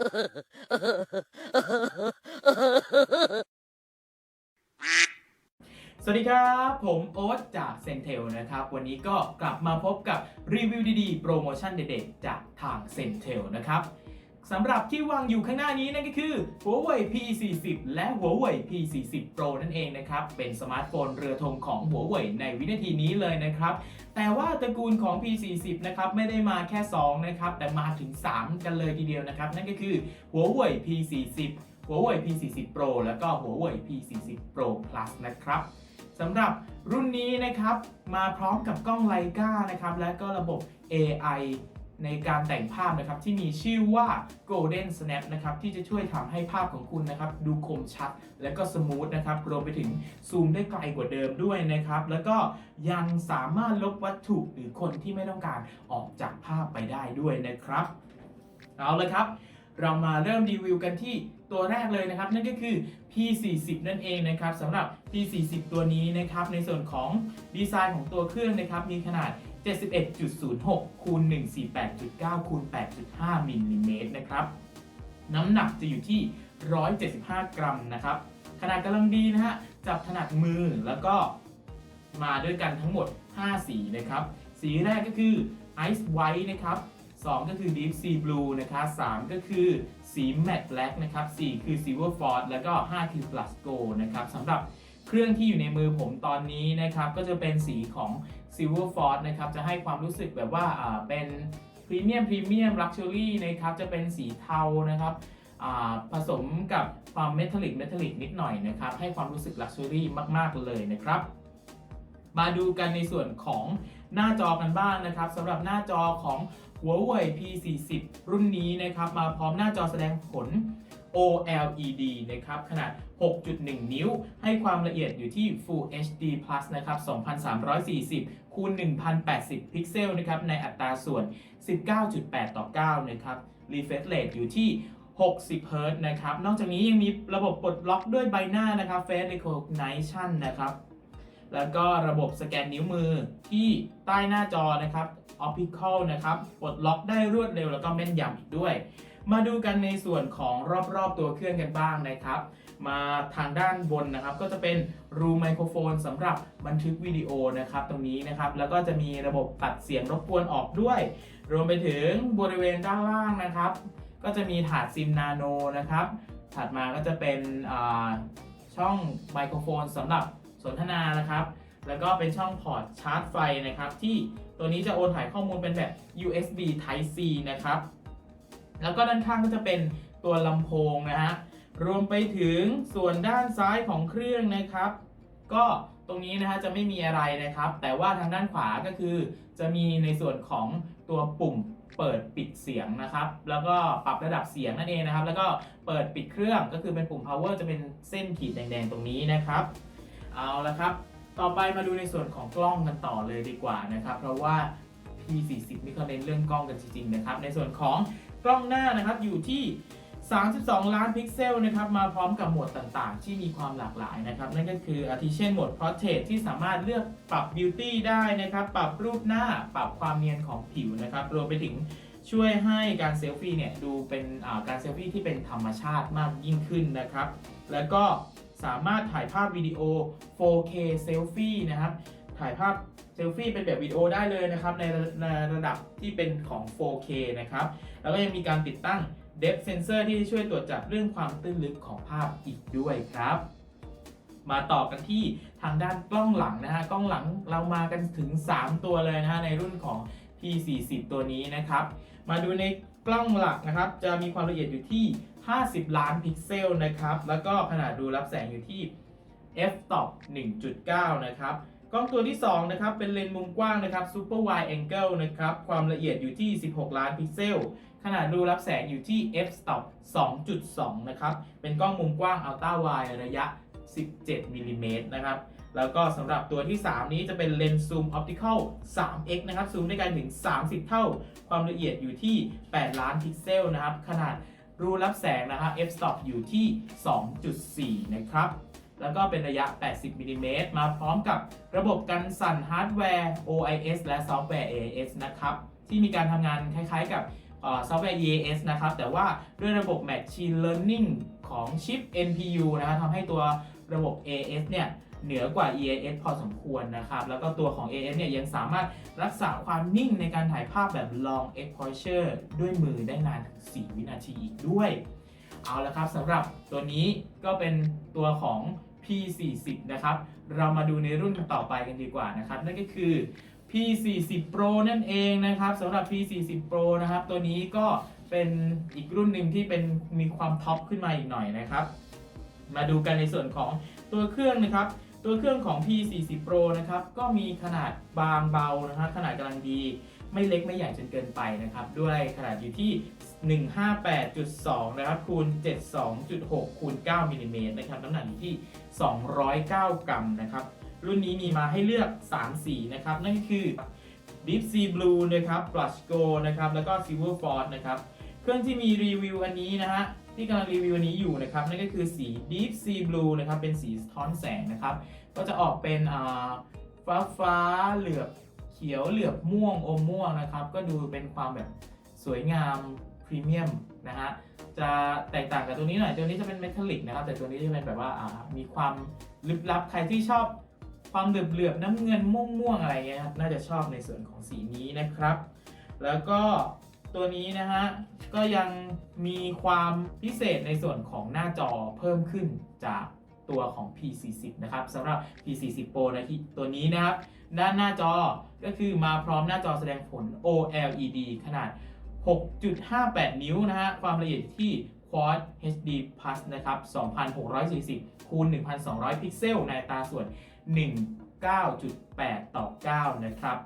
สวัสดีครับ ผมโอ๊ตจากเซนเทลนะครับ วันนี้ก็กลับมาพบกับรีวิวดีๆ โปรโมชั่นเด็ดๆ จากทางเซนเทลนะครับ สำหรับที่วางอยู่ข้างหน้านี้นั่นก็คือ Huawei P40 และ Huawei P40 Pro นั่นเองนะครับ เป็นสมาร์ทโฟนเรือธงของ Huawei ในวินาทีนี้เลยนะครับ แต่ว่าตระกูลของ P40 นะครับไม่ได้มาแค่ 2 นะครับ แต่มาถึง 3 กันเลยทีเดียวนะครับ นั่นก็คือ Huawei P40 Huawei P40 Pro แล้วก็ Huawei P40 Pro Plus นะครับสำหรับรุ่นนี้นะครับมาพร้อมกับกล้องไลกานะครับและก็ระบบ AI ในการแต่งภาพนะครับที่มีชื่อว่า Golden Snap นะครับที่จะช่วยทำให้ภาพของคุณนะครับดูคมชัด และก็สมูทนะครับรวมไปถึงซูมได้ไกลกว่าเดิมด้วยนะครับแล้วก็ยังสามารถลบวัตถุหรือคนที่ไม่ต้องการออกจากภาพไปได้ด้วยนะครับ เอาเลยครับ เรามาเริ่มรีวิวกันที่ตัวแรกเลยนะครับ นั่นก็คือ P40 นั่นเองนะครับสำหรับ P40 ตัวนี้นะครับในส่วนของดีไซน์ของตัวเครื่องนะครับมีขนาด 71.06คูณ148.9คูณ8.5มิลลิเมตรนะครับ น้ำหนักจะอยู่ที่ 175 กรัมนะครับ ขนาดกำลังดีนะฮะ จับถนัดมือแล้วก็มาด้วยกันทั้งหมด 5 สีนะครับ สีแรกก็คือ Ice White นะครับ 2 ก็คือ Deep Sea Blue นะครับ 3 ก็คือสี Matte Black นะครับ 4 คือ Silver Ford แล้วก็ 5 คือ Plus Gold นะครับสำหรับเครื่องที่อยู่ในมือผมตอนนี้นะครับ ก็จะเป็นสีของ Silver Ford นะครับจะให้ความรู้สึกแบบว่าเป็นพรีเมียมพรีเมียมลักชัวรี่นะครับจะเป็นสีเทานะครับผสมกับความเมทัลลิกเมทัลลิกนิดหน่อยนะครับให้ความรู้สึกลักชัวรี่มาก ๆ เลยนะครับมาดูกันในส่วนของหน้าจอกันบ้างนะครับสำหรับหน้าจอของ Huawei P40 รุ่นนี้นะครับมาพร้อมหน้าจอแสดงผล OLED นะครับขนาด 6.1 นิ้ว ให้ความละเอียดอยู่ที่ Full HD Plus นะครับ 2340 คูณ 1080 พิกเซลนะครับในอัตราส่วน 19.8 ต่อ 9 นะครับ Refresh Rate อยู่ที่ 60 Hz นะครับ นอกจากนี้ยังมีระบบปลดล็อกด้วยใบหน้านะครับ Face Recognition นะครับ แล้วก็ระบบสแกนนิ้วมือที่ใต้หน้าจอนะครับ Optical นะครับ ปลดล็อกได้รวดเร็วแล้วก็แม่นยำอีกด้วย มาดูกันในส่วนของรอบๆตัวเครื่องกันบ้างนะครับ มาทางด้านบนนะครับ ก็จะเป็นรูไมโครโฟนสำหรับบันทึกวิดีโอนะครับตรงนี้นะครับ แล้วก็จะมีระบบตัดเสียงรบกวนออกด้วย รวมไปถึงบริเวณด้านล่างนะครับ ก็จะมีถาดซิมนาโนนะครับ ถัดมาก็จะเป็นช่องไมโครโฟนสำหรับสนทนานะครับ แล้วก็เป็นช่องพอร์ตชาร์จไฟนะครับ ที่ตัวนี้จะโอนถ่ายข้อมูลเป็นแบบ USB Type C นะครับ แล้วก็ด้านข้างก็จะเป็นตัวลำโพงนะฮะ รวมไปถึงส่วนด้านซ้ายของเครื่องนะครับ ก็ตรงนี้นะฮะจะไม่มีอะไรนะครับ แต่ว่าทางด้านขวาก็คือ จะมีในส่วนของตัวปุ่มเปิดปิดเสียงนะครับ แล้วก็ปรับระดับเสียงนั่นเองนะครับ แล้วก็เปิดปิดเครื่องก็คือเป็นปุ่ม power จะเป็นเส้นขีดแดงๆตรงนี้นะครับ เอาละครับ ต่อไปมาดูในส่วนของกล้องกันต่อเลยดีกว่านะครับ เพราะว่า P40 นี่เขาเน้นเรื่องกล้องกันจริงๆนะครับ ในส่วนของกล้องหน้านะครับอยู่ที่ 32 ล้านพิกเซลนะครับมาพร้อมกับโหมดต่างๆ ที่มีความหลากหลายนะครับ นั่นก็คืออาทิเช่นโหมด Portrait ที่สามารถเลือกปรับ Beauty ได้นะครับ ปรับรูปหน้าปรับความเนียนของผิวนะครับ รวมไปถึงช่วยให้การเซลฟี่เนี่ยดูเป็นการเซลฟี่ที่เป็นธรรมชาติมากยิ่งขึ้นนะครับ แล้วก็สามารถถ่ายภาพวิดีโอ 4K เซลฟี่นะครับ ถ่ายภาพเซลฟี่เป็นแบบวิดีโอได้เลยนะครับในระดับที่เป็นของ 4K นะครับ แล้วก็ยังมีการติดตั้ง Depth Sensor ที่ช่วยตรวจจับเรื่องความตื้นลึกของภาพอีกด้วยครับ มาต่อกันที่ทางด้านกล้องหลังนะฮะกล้องหลังเรามากันถึง 3 ตัวเลยนะฮะในรุ่นของ P40 ตัวนี้นะครับ มาดูในกล้องหลักนะครับ จะมีความละเอียดอยู่ที่ 50 ล้านพิกเซลนะครับ แล้วก็ขนาดดูรับแสงอยู่ที่ f-stop 1.9 นะครับ กล้องตัวที่ 2 นะครับ เป็นเลนส์มุมกว้างนะครับ Super Wide Angle นะครับ ความละเอียดอยู่ที่ 16 ล้านพิกเซล ขนาดดูรับแสงอยู่ที่ f-stop 2.2 นะครับ เป็นกล้องมุมกว้าง Ultra Wide ระยะ 17มิลลิเมตรนะครับ แล้วก็สำหรับตัวที่ 3 นี้จะเป็นเลนส์ซูมออปติคอล 3x นะครับ ซูมได้ไกลถึง 30 เท่า ความละเอียดอยู่ที่ 8 ล้านพิกเซลนะครับ ขนาดรูรับแสงนะครับ f-stop อยู่ที่ 2.4 นะครับ แล้วก็เป็นระยะ 80มิลลิเมตรมาพร้อมกับระบบกันสั่นฮาร์ดแวร์ OIS และซอฟต์แวร์ AIS นะครับ ที่มีการทำงานคล้ายๆกับ ซอฟต์แวร์ EAS นะครับ แต่ว่าด้วยระบบ Machine Learning ของชิป NPU นะครับทำให้ตัวระบบ AS เนี่ยเหนือกว่า EAS พอสมควรนะครับ แล้วก็ตัวของ AS เนี่ยยังสามารถรักษาความนิ่งในการถ่ายภาพแบบ long exposure ด้วยมือได้นานถึง4วินาทีอีกด้วย เอาละครับสำหรับตัวนี้ก็เป็นตัวของ P40 นะครับ เรามาดูในรุ่นต่อไปกันดีกว่านะครับ นั่นก็คือ P40 Pro นั่นเองนะครับสำหรับ P40 Pro นะครับ ตัวนี้ก็เป็นอีกรุ่นหนึ่งที่เป็นมีความท็อปขึ้นมาอีกหน่อยนะครับ มาดูกันในส่วนของตัวเครื่องนะครับ ตัวเครื่องของ P40 Pro นะครับ ก็มีขนาดบางเบานะครับขนาดกำลังดี ไม่เล็กไม่ใหญ่จนเกินไปนะครับ ด้วยขนาดอยู่ที่ 158.2 นะครับคูณ 72.6คูณ9มิลลิเมตรนะครับ น้ำหนักอยู่ที่ 209 กรัมนะครับ รุ่นนี้มีมาให้เลือก 3 สีนะครับ นั่นก็คือ Deep Sea Blue นะครับ Blush Go นะครับ แล้วก็ Silver Frost นะครับ เครื่องที่มีรีวิวอันนี้นะฮะ ที่กำลังรีวิวอันนี้อยู่นะครับ นั่นก็คือสี Deep Sea Blue นะครับ เป็นสีสะท้อนแสงนะครับ ก็จะออกเป็นฟ้าฟ้าเหลือบเขียวเหลือบม่วงอมม่วงนะครับ ก็ดูเป็นความแบบสวยงามพรีเมียมนะฮะ จะแตกต่างกับตัวนี้หน่อย ตัวนี้จะเป็นเมทัลลิกนะครับ แต่ตัวนี้จะเป็นแบบว่ามีความลึกลับ ใครที่ชอบ ความเหลือบเดือบๆน้ำเงินม่วงม่วงๆอะไรเงี้ยครับน่าจะชอบในส่วนของสีนี้นะครับ แล้วก็ตัวนี้นะฮะก็ยังมีความพิเศษในส่วนของหน้าจอเพิ่มขึ้นจากตัวของ P40 นะครับสำหรับ P40 Pro นะที่ตัวนี้นะครับ ด้านหน้าจอก็คือมาพร้อมหน้าจอแสดงผล OLED ขนาด 6.58 นิ้วนะฮะความละเอียดที่ Quad HD Plus นะครับ 2640 คูณ 1200 พิกเซล ในตาส่วน 19.8 ต่อ 9 นะครับ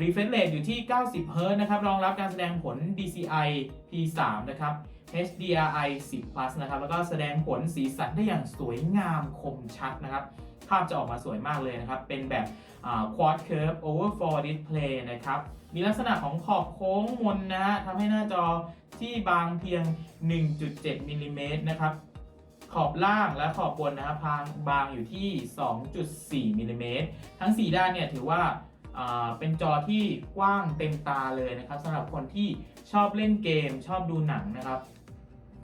Refresh Rate อยู่ที่ 90 Hz นะครับ รองรับการแสดงผล DCI P3 นะครับ HDRI 10 plus นะครับ แล้วก็แสดงผลสีสันได้อย่างสวยงามคมชัดนะครับ ภาพจะออกมาสวยมากเลยนะครับ เป็นแบบอ่า Quad Curve Overflow Display นะครับ มีลักษณะของขอบโค้งมนนะฮะทำให้หน้าจอที่บางเพียง 1.7มิลลิเมตรนะครับ ขอบล่างและขอบบนนะครับบางบางอยู่ที่ 2.4มิลลิเมตรทั้ง 4 ด้านเนี่ยถือว่าอ่าเป็นจอที่กว้างเต็มตาเลยนะครับสำหรับคนที่ชอบเล่นเกมชอบดูหนังนะครับ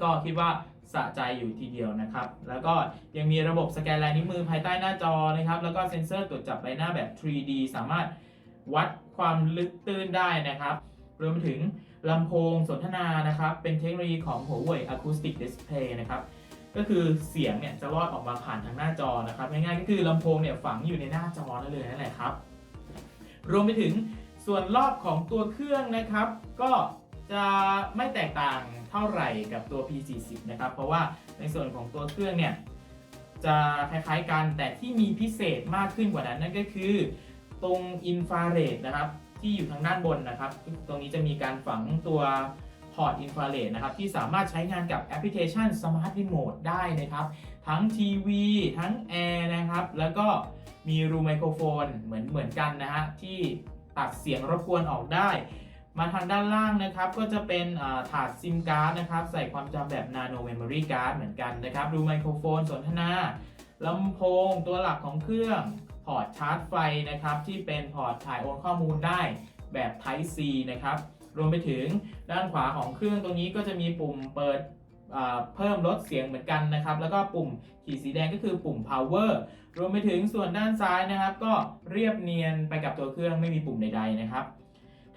ก็คิดว่าสะใจอยู่ทีเดียวนะครับ แล้วก็ยังมีระบบสแกนลายนิ้วมือภายใต้หน้าจอนะครับ แล้วก็เซ็นเซอร์ตรวจจับใบหน้าแบบ 3D สามารถวัดความลึกตื้นได้นะครับรวมถึงลำโพงสนทนานะครับ เป็นเทคโนโลยีของ Huawei Acoustic Display นะครับ ก็คือเสียงเนี่ยจะรอดออกมาผ่านทางหน้าจอนะครับง่ายๆก็คือลำโพงเนี่ยฝังอยู่ในหน้าจอนั่นเลยนั่นแหละครับ รวมไปถึงส่วนรอบของตัวเครื่องนะครับ ก็จะไม่แตกต่างเท่าไหร่กับตัว P40 นะครับ เพราะว่าในส่วนของตัวเครื่องเนี่ยจะคล้ายๆกันแต่ที่มีพิเศษมากขึ้นกว่านั้นนั่นก็คือ ตรงอินฟราเรดนะครับที่อยู่ทางด้านบนนะครับ ตรงนี้จะมีการฝังตัว พอร์ตอินฟราเรดนะครับที่สามารถใช้งานกับแอปพลิเคชัน Smart Remote ได้นะครับ ทั้งทีวีทั้งแอร์นะครับ แล้วก็มีรูไมโครโฟนเหมือนเหมือนกันนะฮะที่ตัดเสียงรบกวนออกได้ มาทางด้านล่างนะครับ ก็จะเป็นถาดซิมการ์ดนะครับ ใส่ความจำแบบ Nano Memory Card เหมือนกันนะครับรูไมโครโฟนสนทนาลำโพงตัวหลักของเครื่องพอร์ตชาร์จไฟนะครับ ที่เป็นพอร์ตถ่ายโอนข้อมูลได้แบบ Type C นะครับ รวมไปถึงด้านขวาของเครื่องตรงนี้ก็จะมีปุ่มเปิดเพิ่มลดเสียงเหมือนกันนะครับ แล้วก็ปุ่มขีดสีแดงก็คือปุ่ม power รวมไปถึงส่วนด้านซ้ายนะครับ ก็เรียบเนียนไปกับตัวเครื่องไม่มีปุ่มใดๆนะครับ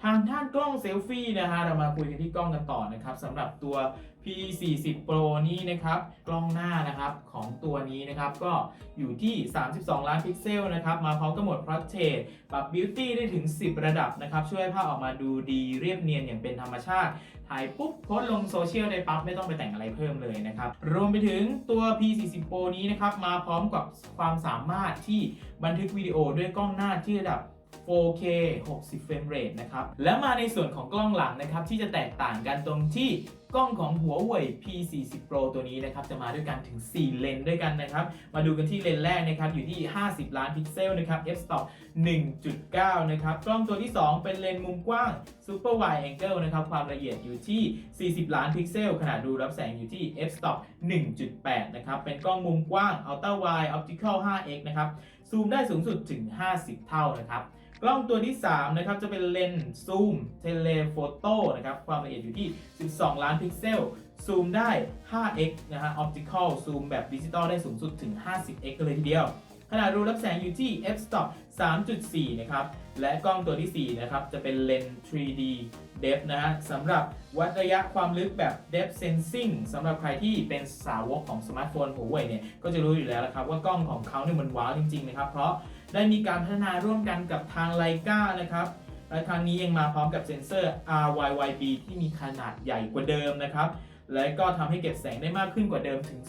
ทางด้านกล้องเซลฟี่นะฮะเรามาคุยกันที่กล้องกันต่อนะครับสำหรับตัว P40 Pro นี้นะครับกล้องหน้านะครับของตัวนี้นะครับก็อยู่ที่ 32 ล้านพิกเซลนะครับมาพร้อมกับโหมด Portrait ปรับ Beauty ได้ถึง 10 ระดับนะครับช่วยให้ภาพออกมาดูดีเรียบเนียนอย่างเป็นธรรมชาติ ถ่ายปุ๊บโพสลงโซเชียลได้ปั๊บไม่ต้องไปแต่งอะไรเพิ่มเลยนะครับรวมไปถึงตัว P40 Pro นี้นะครับมาพร้อมกับความสามารถที่บันทึกวิดีโอด้วยกล้องหน้าที่ระดับ 4K 60 เฟรมเรทนะครับ และมาในส่วนของกล้องหลังนะครับ ที่จะแตกต่างกันตรงที่กล้องของหัวเว่ย P40 Pro ตัวนี้นะครับ จะมาด้วยกันถึง 4 เลนส์ด้วยกันนะครับ มาดูกันที่เลนส์แรกนะครับ อยู่ที่ 50 ล้านพิกเซลนะครับ f-stop 1.9 นะครับ กล้องตัวที่ 2 เป็นเลนส์มุมกว้าง Super Wide Angle นะครับ ความละเอียดอยู่ที่ 40 ล้านพิกเซล ขนาดดูรับแสงอยู่ที่ f-stop 1.8 นะครับ เป็นกล้องมุมกว้าง Ultra Wide Optical 5x นะครับ ซูมได้สูงสุดถึง 50 เท่านะครับ กล้องตัวที่ 3 นะครับ จะเป็นเลนส์ซูมเทเลโฟโต้นะครับ ความละเอียดอยู่ที่ 12 ล้านพิกเซล ซูมได้ 5x นะฮะ optical ซูมแบบดิจิตอลได้สูงสุดถึง 50x กันเลยทีเดียว ขนาดรูรับแสงอยู่ที่ f-stop 3.4 นะครับ และกล้องตัวทีสี่ 4 นะครับ จะเป็นเลนส์ 3D depth นะฮะสำหรับวัดระยะความลึกแบบ depth sensing สำหรับใครที่เป็นสาวกของสมาร์ทโฟนหัวเว่ยเนี่ย ก็จะรู้อยู่แล้วนะครับว่ากล้องของเขาเนี่ยมันว้าวจริงๆนะครับ เพราะ ได้มีการพัฒนาร่วมกันกับทางไลกานะครับและครั้งนี้ยังมาพร้อมกับเซ็นเซอร์ RYYB ที่มีขนาดใหญ่กว่าเดิมนะครับและก็ทำให้เก็บแสงได้มากขึ้นกว่าเดิมถึง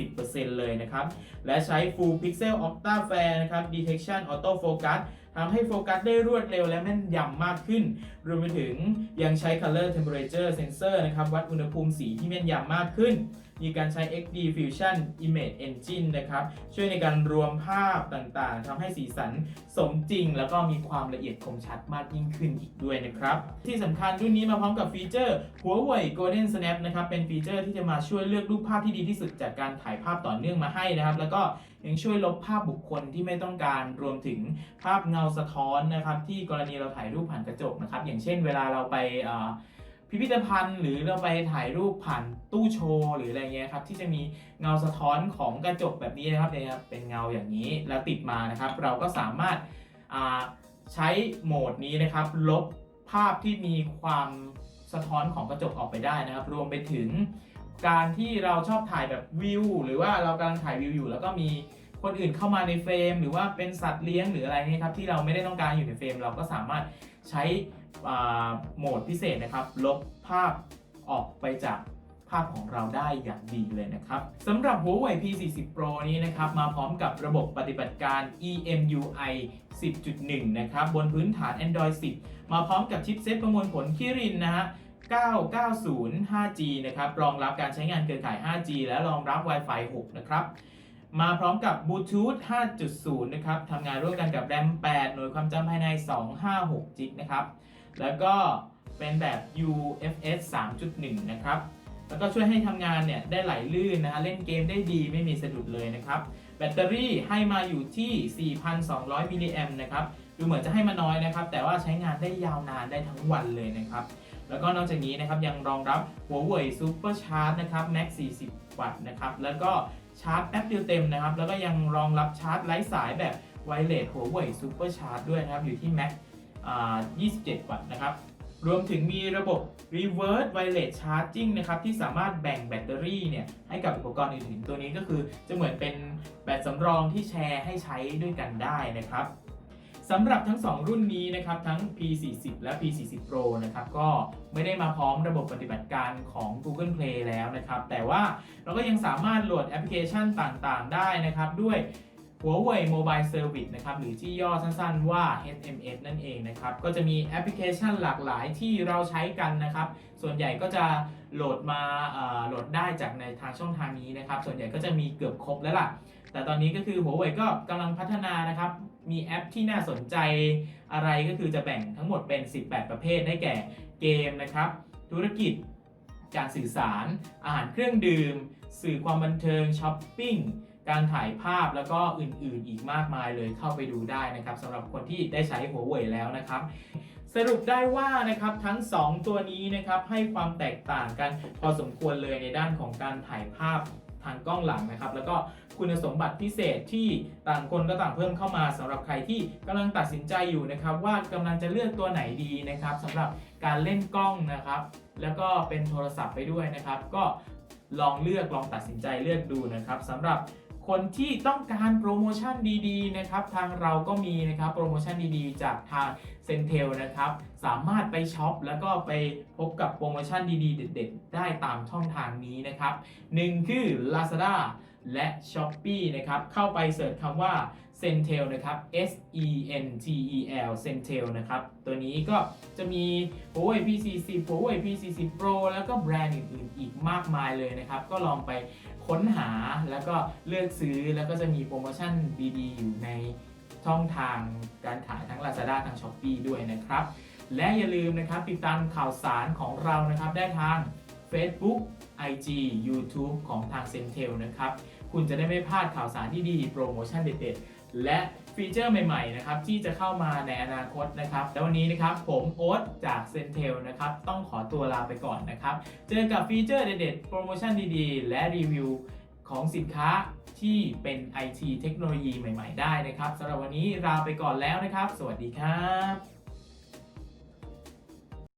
40%เลยนะครับ และใช้ Full Pixel Octa Fair นะครับ Detection Auto Focus ทำให้โฟกัสได้รวดเร็วและแม่นยำมากขึ้น รวมไปถึงยังใช้ Color Temperature Sensor นะครับ วัดอุณหภูมิสีที่แม่นยำมากขึ้น มีการใช้ XD Fusion Image Engine นะครับ ช่วยในการรวมภาพต่างๆทำให้สีสันสมจริง แล้วก็มีความละเอียดคมชัดมากยิ่งขึ้นอีกด้วยนะครับ ที่สำคัญรุ่นนี้มาพร้อมกับฟีเจอร์ Huawei Golden Snap นะครับ เป็นฟีเจอร์ที่จะมาช่วยเลือกรูปภาพที่ดีที่สุดจากการถ่ายภาพต่อเนื่องมาให้นะครับ แล้วก็ยังช่วยลบภาพบุคคลที่ไม่ต้องการรวมถึงภาพเงาสะท้อนนะครับ ที่กรณีเราถ่ายรูปผ่านกระจกนะครับ อย่างเช่น เวลาเราไป พิพิธภัณฑ์ หรือเราไปถ่ายรูปผ่านตู้โชว์หรืออะไรเงี้ยครับที่จะมีเงาสะท้อนของกระจกแบบนี้นะครับเนี่ยเป็นเงาอย่างนี้แล้วติดมานะครับ เราก็สามารถาใช้โหมดนี้นะครับ ลบภาพที่มีความสะท้อนของกระจกออกไปได้นะครับ รวมไปถึงการที่เราชอบถ่ายแบบวิวหรือว่าเรากำลังถ่ายวิวอยู่ แล้วก็มีคนอื่นเข้ามาในเฟรม หรือว่าเป็นสัตว์เลี้ยงหรืออะไรนี่ครับที่เราไม่ได้ต้องการอยู่ในเฟรม เราก็สามารถใช้ โหมดพิเศษนะครับ ลบภาพออกไปจากภาพของเราได้อย่างดีเลยนะครับสำหรับ Huawei P40 Pro นี้นะครับ มาพร้อมกับระบบปฏิบัติการ EMUI 10.1 นะครับ บนพื้นฐาน Android 10 มาพร้อมกับชิปเซตประมวลผลคิรินนะฮะ 990 5G นะครับ รองรับการใช้งานเครือข่าย 5G และรองรับ Wi-Fi 6 นะครับ มาพร้อมกับบลูทูธ 5.0 นะครับทำงานร่วมกันกับ RAM 8หน่วยความจำภายใน 256จิกนะครับ แล้วก็เป็นแบบ UFS 3.1 นะครับ แล้วก็ช่วยให้ทำงานเนี่ยได้ไหลลื่นนะฮะ เล่นเกมได้ดีไม่มีสะดุดเลยนะครับ แบตเตอรี่ให้มาอยู่ที่ 4,200 มิลลิแอมนะครับ ดูเหมือนจะให้มาน้อยนะครับ แต่ว่าใช้งานได้ยาวนานได้ทั้งวันเลยนะครับ แล้วก็นอกจากนี้นะครับยังรองรับ Huawei Super Charge นะครับ Max 40 วัตต์นะครับ แล้วก็ชาร์จแป๊บเดียวเต็มนะครับ แล้วก็ยังรองรับชาร์จไร้สายแบบ Wireless Huawei Super Charge ด้วยนะครับ อยู่ที่ Max 27 วัตต์นะครับ รวมถึงมีระบบ reverse wireless charging นะครับ ที่สามารถแบ่งแบตเตอรี่เนี่ยให้กับอุปกรณ์อื่นๆ ตัวนี้ก็คือจะเหมือนเป็นแบตสำรองที่แชร์ให้ใช้ด้วยกันได้นะครับสำหรับทั้ง 2 รุ่นนี้นะครับ ทั้ง P40 และ P40 Pro นะครับ ก็ไม่ได้มาพร้อมระบบปฏิบัติการของ Google Play แล้วนะครับ แต่ว่าเราก็ยังสามารถโหลดแอปพลิเคชันต่างๆ ได้นะครับ ด้วย Huawei Mobile Service นะครับหรือที่ย่อสั้นๆว่า HMS นั่นเองนะครับก็จะมีแอปพลิเคชันหลากหลายที่เราใช้กันนะครับ ส่วนใหญ่ก็จะโหลดมาโหลดได้จากในทางช่องทางนี้นะครับ ส่วนใหญ่ก็จะมีเกือบครบแล้วล่ะ แต่ตอนนี้ก็คือ Huawei ก็กำลังพัฒนานะครับ มีแอปที่น่าสนใจอะไรก็คือจะแบ่งทั้งหมดเป็น 18 ประเภทได้แก่เกมนะครับ ธุรกิจการสื่อสาร อาหารเครื่องดื่ม สื่อความบันเทิงช้อปปิ้ง การถ่ายภาพแล้วก็อื่นๆ อีกมากมายเลยเข้าไปดูได้นะครับสำหรับคนที่ได้ใช้หัวเว่ยแล้วนะครับสรุปได้ว่านะครับทั้ง 2 ตัวนี้นะครับให้ความแตกต่างกันพอสมควรเลยในด้านของการถ่ายภาพทางกล้องหลังนะครับ แล้วก็คุณสมบัติพิเศษที่ต่างคนก็ต่างเพิ่มเข้ามาสำหรับใครที่กำลังตัดสินใจอยู่นะครับ ว่ากำลังจะเลือกตัวไหนดีนะครับสำหรับการเล่นกล้องนะครับ แล้วก็เป็นโทรศัพท์ไปด้วยนะครับ ก็ลองเลือกลองตัดสินใจเลือกดูนะครับสำหรับ คนที่ต้องการโปรโมชั่นดีๆนะครับทางเราก็มีนะครับโปรโมชั่นดีๆ จากทางเซนเทลนะครับสามารถไปช็อปแล้วก็ไปพบกับโปรโมชั่นดีๆ เด็ด ๆ ได้ตามช่องทางนี้นะครับหนึ่งคือ Lazada และ s h o p e e นะครับ เข้าไปเสิร์ชคำว่า Centel นะครับ S E N T E L Centel นะครับ ตัวนี้ก็จะมี Huawei P40 Huawei P40 Pro แล้วก็แบรนด์อื่นๆ อีกมากมายเลยนะครับ ก็ลองไปค้นหาแล้วก็เลือกซื้อแล้วก็จะมีโปรโมชั่นดีๆ อยู่ในช่องทางการขายทั้ง Lazada ทั้ง s h o p e e ด้วยนะครับ และอย่าลืมนะครับติดตามข่าวสารของเรานะครับได้ทาง Facebook IG YouTube ของทาง Centel นะครับ คุณจะได้ไม่พลาดข่าวสารที่ดี โปรโมชั่นเด็ดๆ และฟีเจอร์ใหม่ๆ นะครับ ที่จะเข้ามาในอนาคตนะครับ แล้ววันนี้นะครับ ผมโอ๊ตจาก Centel นะครับ ต้องขอตัวลาไปก่อนนะครับ เจอกับฟีเจอร์เด็ดๆ โปรโมชั่นดีๆ และรีวิวของสินค้าที่เป็น IT เทคโนโลยีใหม่ ๆ ได้นะครับสำหรับวันนี้ลาไปก่อนแล้วนะครับ สวัสดีครับ